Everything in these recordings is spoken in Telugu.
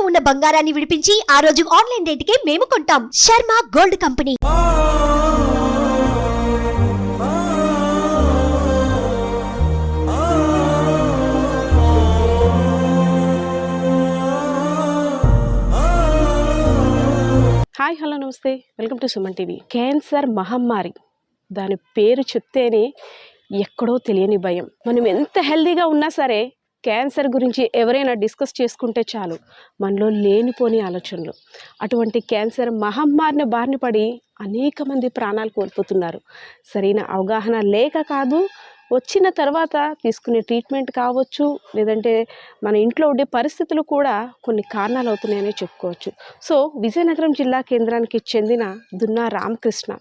ఇంట్లో ఉన్న బంగారాన్ని విడిపించి ఆ రోజు ఆన్లైన్ రేటుకే మేము కొంటాం. Sharma gold company. Hi hello నమస్తే. Welcome to Suman TV. Cancer మహమ్మారి. దాని పేరు చెప్తేనే ఎక్కడో తెలియని భయం. మనం ఎంత హెల్దీగా ఉన్నా సరే క్యాన్సర్ గురించి ఎవరైనా డిస్కస్ చేసుకుంటే చాలు. మనలో లేనిపోని ఆలోచనలు. అటువంటి క్యాన్సర్ మహమ్మారిని బారిన పడి అనేక మంది ప్రాణాలు కోల్పోతున్నారు. సరైన అవగాహన లేక కాదు వచ్చిన తర్వాత తీసుకునే ట్రీట్మెంట్ కావచ్చు లేదంటే మన ఇంట్లో ఉండే పరిస్థితులు కూడా కొన్ని కారణాలు అవుతున్నాయని చెప్పుకోవచ్చు. సో విజయనగరం జిల్లా కేంద్రానికి చెందిన దున్నా రామకృష్ణ.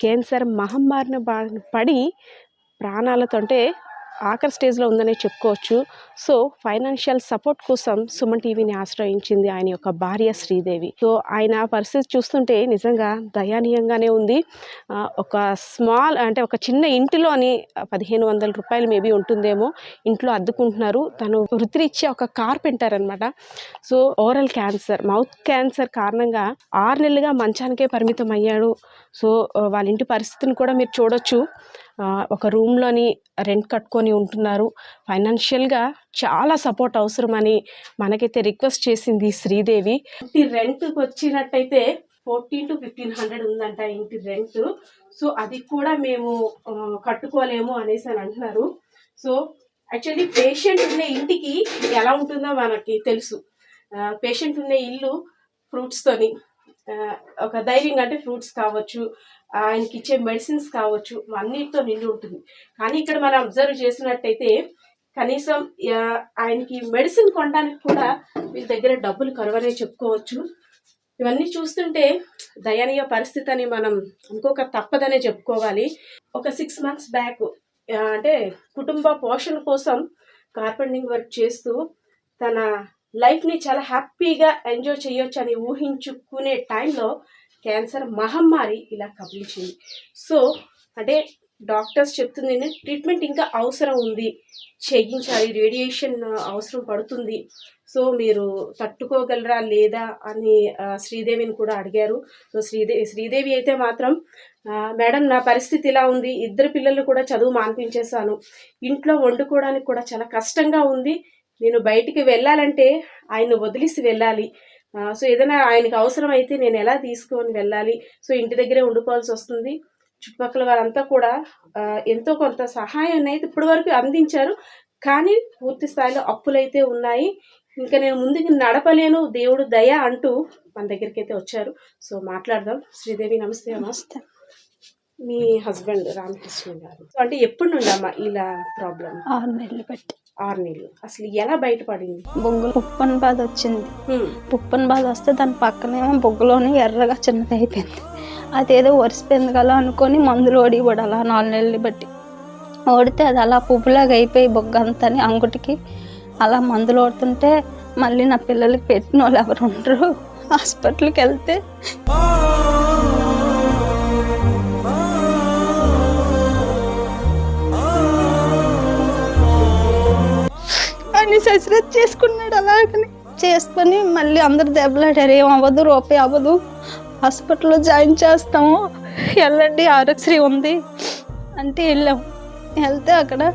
క్యాన్సర్ మహమ్మారిని బారిన పడి ప్రాణాలతో అంటే ఆఖరి స్టేజ్లో ఉందనే చెప్పుకోవచ్చు. సో ఫైనాన్షియల్ సపోర్ట్ కోసం సుమన్ టీవీని ఆశ్రయించింది ఆయన యొక్క భార్య శ్రీదేవి. సో ఆయన పరిస్థితి చూస్తుంటే నిజంగా దయానీయంగానే ఉంది. ఒక స్మాల్ అంటే ఒక చిన్న ఇంటిలోని పదిహేను వందల రూపాయలు మేబీ ఉంటుందేమో ఇంట్లో అద్దుకుంటున్నారు. తను వృత్తిరీత్యా ఒక కార్పెంటర్ అనమాట so oral cancer mouth cancer కారణంగా ఆరు నెలలుగా మంచానికే పరిమితం అయ్యాడు సో వాళ్ళ ఇంటి పరిస్థితిని కూడా మీరు చూడొచ్చు. ఒక రూమ్లోని రెంట్ కట్టుకొని ఉంటున్నారు. ఫైనాన్షియల్గా చాలా సపోర్ట్ అవసరమని మనకైతే రిక్వెస్ట్ చేసింది శ్రీదేవి. ఇంటి రెంట్కి వచ్చినట్టయితే ఫోర్టీన్ టు ఫిఫ్టీన్ హండ్రెడ్ ఉందంట ఇంటి రెంట్. సో అది కూడా మేము కట్టుకోలేము అనేసి అని అంటున్నారు. సో యాక్చువల్లీ పేషెంట్ ఉన్న ఇంటికి ఎలా ఉంటుందో మనకి తెలుసు. పేషెంట్ ఉన్న ఇల్లు ఫ్రూట్స్తోని ఒక ధైర్యంగా అంటే ఫ్రూట్స్ కావచ్చు ఆయనకి ఇచ్చే మెడిసిన్స్ కావచ్చు అన్నిటితో నిండి ఉంటుంది. కానీ ఇక్కడ మనం అబ్జర్వ్ చేసినట్టయితే కనీసం ఆయనకి మెడిసిన్ కొనడానికి కూడా వీళ్ళ దగ్గర డబ్బులు కరువనే చెప్పుకోవచ్చు. ఇవన్నీ చూస్తుంటే దయనీయ పరిస్థితి అని మనం ఇంకొక తప్పదనే చెప్పుకోవాలి. ఒక సిక్స్ మంత్స్ బ్యాక్ అంటే కుటుంబ పోషణ కోసం కార్పెంటింగ్ వర్క్ చేస్తూ తన లైఫ్ని చాలా హ్యాపీగా ఎంజాయ్ చేయొచ్చు అని ఊహించుకునే టైంలో క్యాన్సర్ మహమ్మారి ఇలా కబిలించింది సో అంటే డాక్టర్స్ చెప్తుంది ట్రీట్మెంట్ ఇంకా అవసరం ఉంది. చేయించాలి. రేడియేషన్ అవసరం పడుతుంది. సో మీరు తట్టుకోగలరా లేదా? అని శ్రీదేవిని కూడా అడిగారు. సో శ్రీదేవి శ్రీదేవి అయితే మాత్రం మేడం నా పరిస్థితి ఇలా ఉంది. ఇద్దరు పిల్లలు కూడా చదువు మాన్పించేశాను. ఇంట్లో వండుకోవడానికి కూడా చాలా కష్టంగా ఉంది. నేను బయటికి వెళ్ళాలంటే ఆయన వదిలేసి వెళ్ళాలి. సో ఏదైనా ఆయనకు అవసరం అయితే నేను ఎలా తీసుకొని వెళ్ళాలి? సో ఇంటి దగ్గరే ఉండిపోవాల్సి వస్తుంది. చుట్టుపక్కల వారంతా కూడా ఎంతో కొంత సహాయాన్ని అయితే ఇప్పటి వరకు అందించారు. కానీ పూర్తి స్థాయిలో అప్పులైతే ఉన్నాయి. ఇంకా నేను ముందుకు నడపలేను. దేవుడు దయ అంటూ మన దగ్గరికి అయితే వచ్చారు. సో మాట్లాడదాం. శ్రీదేవి నమస్తే నమస్తే. మీ హస్బెండ్ రామకృష్ణ గారు. సో అంటే ఎప్పటి నుండి అమ్మా ఇలా ప్రాబ్లం ఆరు నెలలు బట్టి ఆరు నెలలు అసలు ఎలా బయటపడింది? బొగ్గులు పుప్పన్ బాధ వచ్చింది. పుప్పన్ బాధ వస్తే దాని పక్కనేమో బొగ్గులోని ఎర్రగా చిన్నది అయిపోయింది. అదేదో ఒరిసిపోయింది కదా అనుకొని మందులు ఓడి అలా నాలుగు నెలలు బట్టి. ఓడితే అది అలా పువ్వులాగా అయిపోయి బొగ్గ అంతని అంగుటికి అలా మందులు ఓడుతుంటే మళ్ళీ నా పిల్లలకి పెట్టిన వాళ్ళు ఎవరు ఉండరు. హాస్పిటల్కి వెళ్తే ససిరత్ చేసుకున్నాడు అలాగని. చేసుకొని మళ్ళీ అందరు దెబ్బలాడారు ఏం అవ్వదు రూపాయి అవ్వదు. హాస్పిటల్లో జాయిన్ చేస్తాము. వెళ్ళండి ఆరోగ్యశ్రీ ఉంది అంటే వెళ్ళాం. వెళ్తే అక్కడ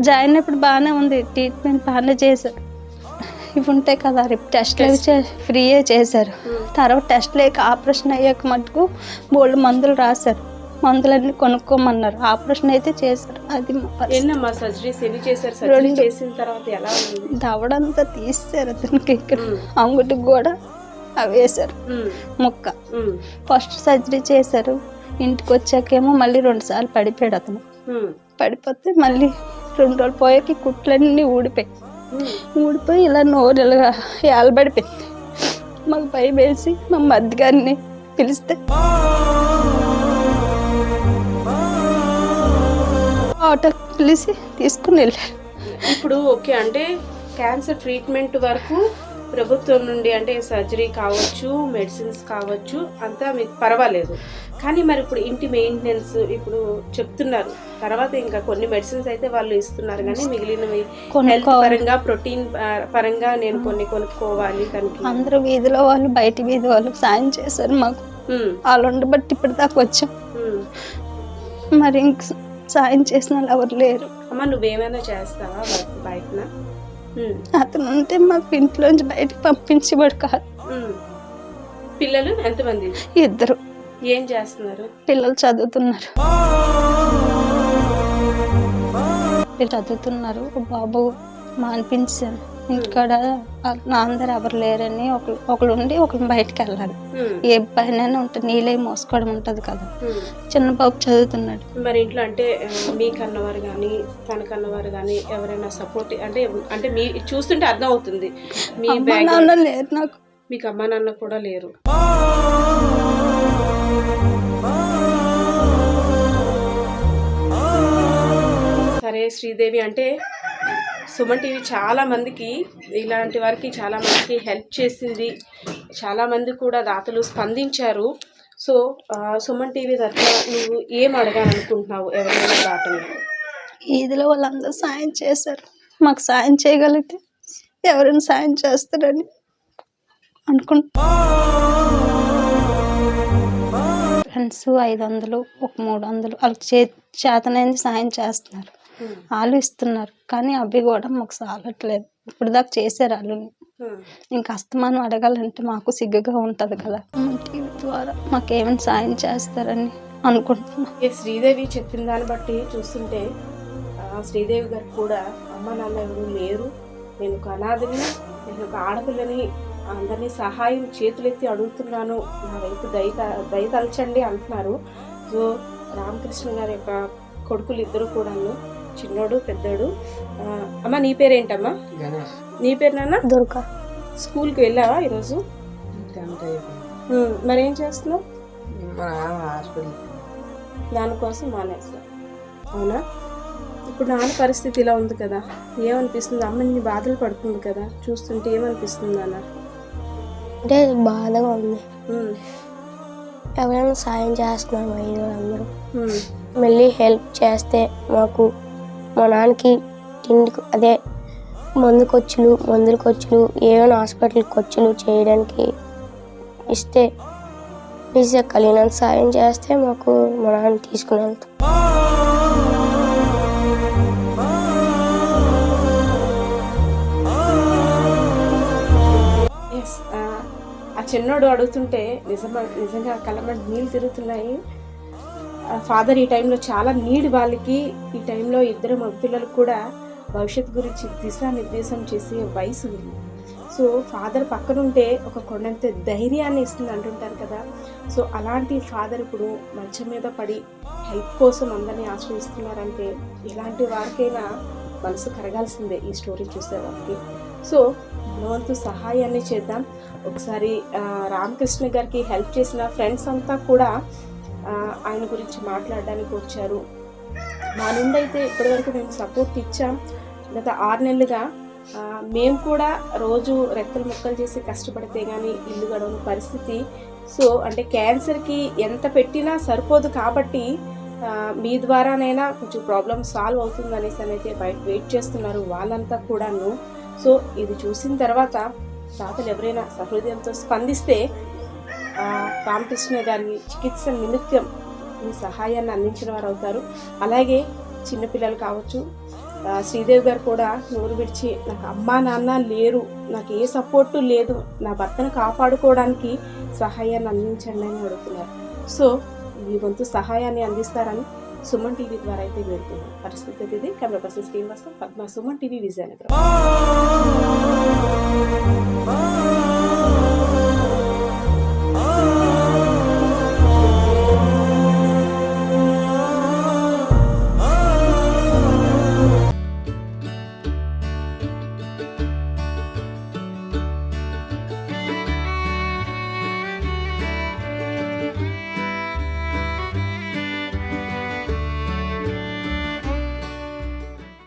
జాయిన్ అయినప్పుడు బాగానే ఉంది. ట్రీట్మెంట్ బాగానే చేశారు. ఇవి ఉంటాయి కదా రేపు టెస్ట్లు ఫ్రీయే చేశారు. తర్వాత టెస్ట్ లేక ఆపరేషన్ అయ్యాక మటుకు బోల్డ్ మందులు రాశారు. మందులన్నీ కొనుక్కోమన్నారు ఆపరేషన్ అయితే చేశారు అది మా పరిస్థితి. ఎన్నమ్మా సర్జరీస్ ఎన్ని చేశారు సర్జరీ. చేసిన తర్వాత ఎలా దవడంతా తీస్తారు అతనికి ఇక్కడ. అంగుటికి కూడా అవి వేశారు. ముక్క. ఫస్ట్ సర్జరీ చేశారు ఇంటికి వచ్చాకేమో మళ్ళీ రెండు సార్లు పడిపోయాడు అతను. పడిపోతే మళ్ళీ రెండు రోజులు పోయాక కుట్లన్నీ ఊడిపోయి. ఊడిపోయి ఇలా నోరు ఇలా ఏలబడిపోయింది మాకు భయం వేసి మా మధ్య గారిని పిలిస్తే ఆటో పిలిచి తీసుకుని వెళ్ళారు. ఇప్పుడు ఓకే అంటే క్యాన్సర్ ట్రీట్మెంట్ వరకు ప్రభుత్వం నుండి అంటే సర్జరీ కావచ్చు మెడిసిన్స్ కావచ్చు అంతా మీకు పర్వాలేదు. కానీ మరి ఇప్పుడు ఇంటి మెయింటెనెన్స్ ఇప్పుడు చెప్తున్నారు. తర్వాత ఇంకా కొన్ని మెడిసిన్స్ అయితే వాళ్ళు ఇస్తున్నారు కానీ మిగిలినవి హెల్త్ పరంగా ప్రోటీన్ పరంగా నేను కొన్ని కొనుక్కోవాలి దానికి. అందరూ వీధిలో వాళ్ళు బయట వీధి వాళ్ళు సాయం చేశారు మాకు. వాళ్ళు ఉండబట్టి ఇప్పటి దాకా వచ్చాం. మరి ఇంక సాయం చేసిన వాళ్ళు ఎవరు లేరు అమ్మ నువ్వేమైనా చేస్తావా బయటన? అతను ఉంటే మాకు ఇంట్లోంచి బయటకు పంపించేవాడు కాదు. పిల్లలు ఎంతమంది? ఇద్దరు. ఏం చేస్తున్నారు? పిల్లలు చదువుతున్నారు. చదువుతున్నారు. బాబు మానిపించాను ఇక్కడ నా అందరు ఎవరు లేరని ఒకరు ఒకరు ఉండి ఒకరు బయటకు వెళ్ళాలి. ఏ పైన ఉంటుంది నీళ్ళే మోసుకోవడం ఉంటుంది కదా. చిన్న బాబు చదువుతున్నాడు. మరి ఇంట్లో అంటే మీ కన్నవారు కానీ తన కన్నవారు కానీ ఎవరైనా సపోర్ట్ అంటే అంటే మీ చూస్తుంటే అర్థం అవుతుంది. మీ నాన్న లేరు నాకు. మీకు అమ్మ నాన్న కూడా లేరు. సరే శ్రీదేవి అంటే సుమన్ టీవీ చాలా మందికి ఇలాంటి వారికి చాలా మందికి హెల్ప్ చేసింది. చాలా మంది కూడా దాతలు స్పందించారు. సో సుమన్ టీవీ తరఫున నువ్వు ఏం అడగాలనుకుంటున్నావు? ఎవరైనా దాతలు? ఈదిలో వాళ్ళందరూ సాయం చేశారు. మాకు సాయం చేయగలిగితే ఎవరైనా సాయం చేస్తారని అనుకుంటా ఫ్రెండ్స్ ఐదు వందలు ఒక మూడు వందలు వాళ్ళకి చే చేతనైంది సాయం చేస్తున్నారు. వాళ్ళు ఇస్తున్నారు కానీ అవి కూడా మాకు సాలట్లేదు ఇప్పుడు దాకా చేశారు వాళ్ళు ఇంకా అస్తమానం అడగాలంటే మాకు సిగ్గుగా ఉంటుంది కదా. టీవీ ద్వారా మాకు ఏమైనా సాయం చేస్తారని అనుకుంటున్నాం. శ్రీదేవి చెప్పిన దాన్ని బట్టి చూస్తుంటే శ్రీదేవి గారు కూడా అమ్మ నాన్న ఎవరు లేరు. నేను ఒక అనాథని నేను ఒక ఆడపిల్లని అందరినీ సహాయం చేతులెత్తి అడుగుతున్నాను. నా వైపు దయ దయ తలచండి అంటున్నారు. సో రామకృష్ణ గారి యొక్క కొడుకులు ఇద్దరు కూడాను చిన్నోడు పెద్దోడు. అమ్మ నీ పేరేంటమ్మా? నీ పేరు నాన్న? దుర్గా. స్కూల్కి వెళ్ళావా ఈరోజు? మరేం చేస్తున్నావు? దానికోసం మానేస్తా అవునా? ఇప్పుడు నాన్న పరిస్థితి ఇలా ఉంది కదా. ఏమనిపిస్తుంది? అమ్మ నీ బాధలు పడుతుంది కదా. చూస్తుంటే ఏమనిపిస్తుంది నాన్న అంటే బాధగా ఉంది. ఎవరైనా సాయం చేస్తున్నారు అందరూ. మళ్ళీ హెల్ప్ చేస్తే మాకు మా నాన్నకి తిండి అదే మందు ఖర్చులు మందుల ఖర్చులు ఏమైనా హాస్పిటల్ ఖర్చులు చేయడానికి ఇస్తే ప్లీజ్ కలిగినంత సాయం చేస్తే మాకు మా నాన్న తీసుకుని వెళ్తాం ఆ, చిన్నోడు అడుగుతుంటే నిజమా నిజంగా కళ్ళమటి నీళ్ళు తిరుగుతున్నాయి. ఫాదర్ ఈ టైంలో చాలా నీడ్ వాళ్ళకి. ఈ టైంలో ఇద్దరు మగ పిల్లలు కూడా భవిష్యత్తు గురించి దిశానిర్దేశం చేసే వయసు ఉంది. సో ఫాదర్ పక్కన ఉంటే ఒక కొండంత ధైర్యాన్ని ఇస్తుంది అంటుంటారు కదా. సో అలాంటి ఫాదర్ ఇప్పుడు మంచం మీద పడి హెల్ప్ కోసం అందరినీ ఆశ్రయిస్తున్నారంటే ఇలాంటి వారికైనా మనసు కరగాల్సిందే ఈ స్టోరీ చూసే వారికి సో మనవంతు సహాయాన్ని చేద్దాం. ఒకసారి రామకృష్ణ గారికి హెల్ప్ చేసిన ఫ్రెండ్స్ అంతా కూడా ఆయన గురించి మాట్లాడడానికి వచ్చారు. మా నుండి అయితే ఇప్పటివరకు మేము సపోర్ట్ ఇచ్చాం. గత ఆరు నెలలుగా మేము కూడా రోజు రెక్కలు ముక్కలు చేసి కష్టపడితే కానీ ఇల్లు గడవని పరిస్థితి. సో అంటే క్యాన్సర్కి ఎంత పెట్టినా సరిపోదు కాబట్టి మీ ద్వారానైనా కొంచెం ప్రాబ్లమ్ సాల్వ్ అవుతుంది అనేసి అయితే బయట వెయిట్ చేస్తున్నారు వాళ్ళంతా కూడాను. సో ఇది చూసిన తర్వాత తాతలు ఎవరైనా సహృదయంతో స్పందిస్తే రామకృష్ణ గారి చికిత్స నిమిత్తం మీ సహాయాన్ని అందించిన వారు అవుతారు అలాగే చిన్నపిల్లలు కావచ్చు శ్రీదేవి గారు కూడా నోరు విడిచి నాకు అమ్మా నాన్న లేరు నాకు ఏ సపోర్టు లేదు నా భర్తను కాపాడుకోవడానికి సహాయాన్ని అందించండి అని అడుగుతున్నారు. సో మీ వంతు సహాయాన్ని అందిస్తారని సుమన్ టీవీ ద్వారా అయితే వెళ్తున్నాం పరిస్థితి అయితే ఇది. Camera person Srinivasam Padma Suman TV Vizianagaram.